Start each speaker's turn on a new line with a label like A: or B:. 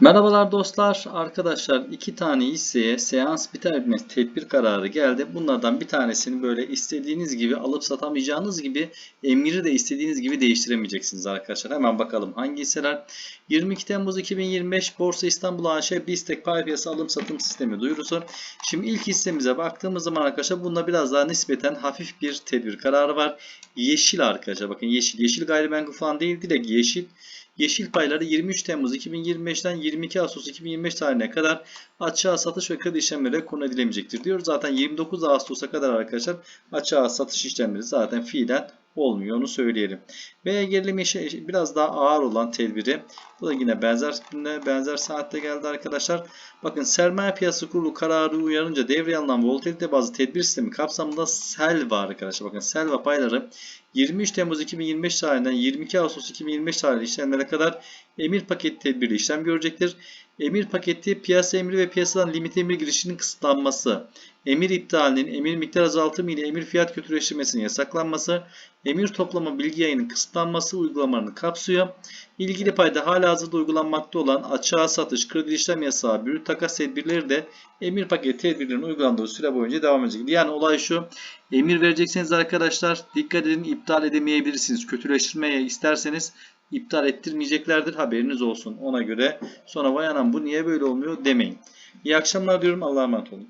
A: Merhabalar dostlar. Arkadaşlar iki tane hisseye seans biter bitmez tedbir kararı geldi. Bunlardan bir tanesini böyle istediğiniz gibi alıp satamayacağınız gibi emiri de istediğiniz gibi değiştiremeyeceksiniz arkadaşlar. Hemen bakalım hangi hisseler. 22 Temmuz 2025 Borsa İstanbul AŞ BİSTEK pay piyasa alım satım sistemi duyurusu. Şimdi ilk hissemize baktığımız zaman arkadaşlar bunda biraz daha nispeten hafif bir tedbir kararı var. Yeşil arkadaşlar bakın yeşil. Yeşil gayrimenkul falan değil direkt yeşil. Yeşil payları 23 Temmuz 2025'ten 22 Ağustos 2025 tarihine kadar açığa satış ve kredi işlemleri konu edilemeyecektir diyor. Zaten 29 Ağustos'a kadar arkadaşlar açığa satış işlemleri zaten fiilen olmuyor onu söyleyelim. Ve gerilim işi biraz daha ağır olan tedbiri. Bu da yine benzer günde benzer saatte geldi arkadaşlar. Bakın sermaye piyasası kurulu kararı uyarınca devreye alınan volatilite bazı tedbir sistemi kapsamında Selva arkadaşlar. Bakın Selva payları 23 Temmuz 2025 tarihinden 22 Ağustos 2025 tarihli işlemlere kadar emir paketi tedbirli işlem görecektir. Emir paketi piyasa emri ve piyasadan limit emir girişinin kısıtlanması, emir iptalinin, emir miktar azaltımı ile emir fiyat kötüleştirmesinin yasaklanması, emir toplama bilgi yayının kısıtlanması uygulamalarını kapsıyor. İlgili payda hala hazırda uygulanmakta olan açığa satış, kredi işlem yasağı, brüt takas tedbirleri de emir paketi tedbirlerinin uygulandığı süre boyunca devam edecek. Yani olay şu, emir verecekseniz arkadaşlar dikkat edin iptal edemeyebilirsiniz. Kötüleştirmeye isterseniz iptal ettirmeyeceklerdir. Haberiniz olsun. Ona göre sonra vay anam bu niye böyle olmuyor demeyin. İyi akşamlar diyorum. Allah'a emanet olun.